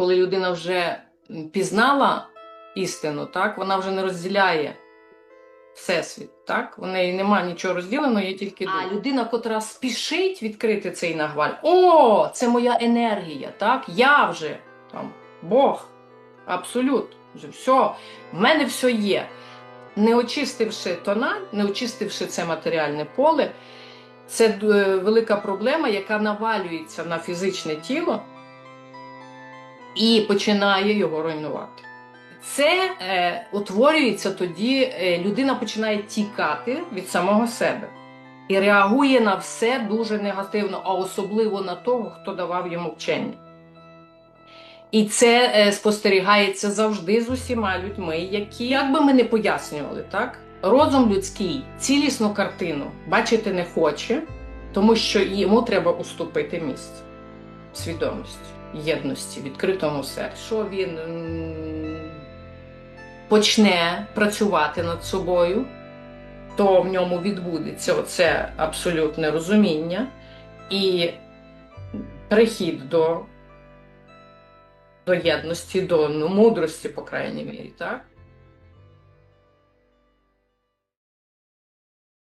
коли людина вже пізнала істину, так, вона вже не розділяє всесвіт. Так? У неї немає нічого розділеного, є тільки а людина, котра спішить відкрити цей нагваль. О, це моя енергія, так? Я вже там Бог, абсолют, вже все, в мене все є. Не очистивши тональ, не очистивши це матеріальне поле, це е, велика проблема, яка навалюється на фізичне тіло і починає його руйнувати. Це е, утворюється тоді, е, людина починає тікати від самого себе і реагує на все дуже негативно, а особливо на того, хто давав йому вчення. І це е, спостерігається завжди з усіма людьми, які, як би ми не пояснювали, так? Розум людський цілісну картину бачити не хоче, тому що йому треба уступити місце свідомості, єдності, відкритому серці. Що він почне працювати над собою, то в ньому відбудеться оце абсолютне розуміння і прихід до, до єдності, до ну, мудрості, по крайній мірі, так?